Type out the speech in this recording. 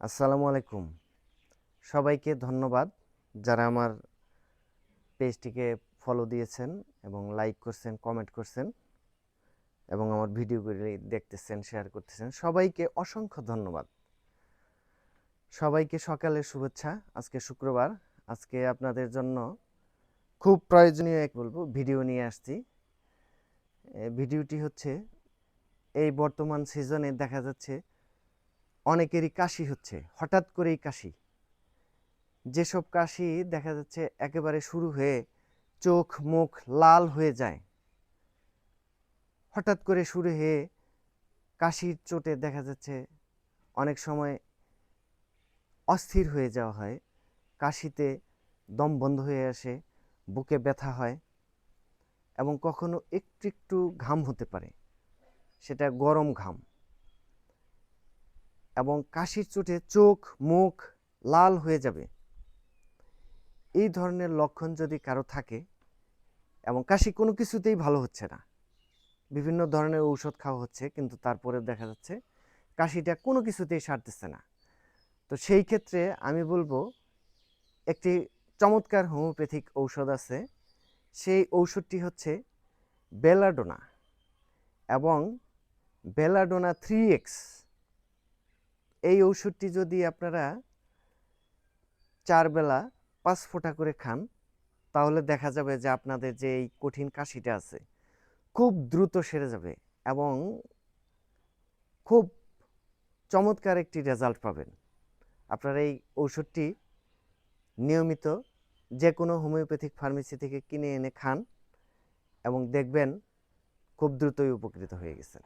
আসসালামু আলাইকুম। সবাইকে ধন্যবাদ যারা আমার পেজটিকে ফলো দিয়েছেন এবং লাইক করছেন কমেন্ট করছেন এবং আমার ভিডিওগুলি দেখতেছেন শেয়ার করতেছেন। সবাইকে অসংখ্য ধন্যবাদ। সবাইকে সকালের শুভেচ্ছা। আজকে শুক্রবার। আজকে আপনাদের জন্য খুব প্রয়োজনীয় এক বলব ভিডিও নিয়ে আসছি। ভিডিওটি হচ্ছে এই বর্তমান সিজনে দেখা যাচ্ছে অনেকেরই কাশি হচ্ছে, হঠাৎ করেই কাশি। যেসব কাশি দেখা যাচ্ছে একেবারে শুরু হয়ে চোখ মুখ লাল হয়ে যায়। হঠাৎ করে শুরু হয়ে কাশির চোটে দেখা যাচ্ছে অনেক সময় অস্থির হয়ে যাওয়া হয়, কাশিতে দম বন্ধ হয়ে আসে, বুকে ব্যথা হয় এবং কখনো একটু একটু ঘাম হতে পারে। সেটা গরম ঘাম। এবং কাশির চোটে চোখ, মুখ লাল হয়ে যাবে। এই ধরনের লক্ষণ যদি কারও থাকে, এবং কাশি কোনো কিছুতেই ভালো হচ্ছে না, বিভিন্ন ধরনের ঔষধ খাওয়া হচ্ছে, কিন্তু তারপরে দেখা যাচ্ছে কাশিটা কোনো কিছুতেই সারতেছে না। তো সেই ক্ষেত্রে আমি বলব, একটি চমৎকার হোমিওপ্যাথিক ঔষধ আছে, সেই ঔষধটি হচ্ছে বেলাডোনা এবং বেলাডোনা থ্রি এক্স। এই ঔষধটি যদি আপনারা চার বেলা পাঁচ ফোঁটা করে খান, তাহলে দেখা যাবে যে আপনাদের যে এই কঠিন কাশিটা আছে, খুব দ্রুত সেরে যাবে এবং খুব চমৎকার একটি রেজাল্ট পাবেন। আপনারা এই ঔষধটি নিয়মিত যে কোনো হোমিওপ্যাথিক ফার্মেসি থেকে কিনে এনে খান এবং দেখবেন খুব দ্রুতই উপকৃত হয়ে গেছেন।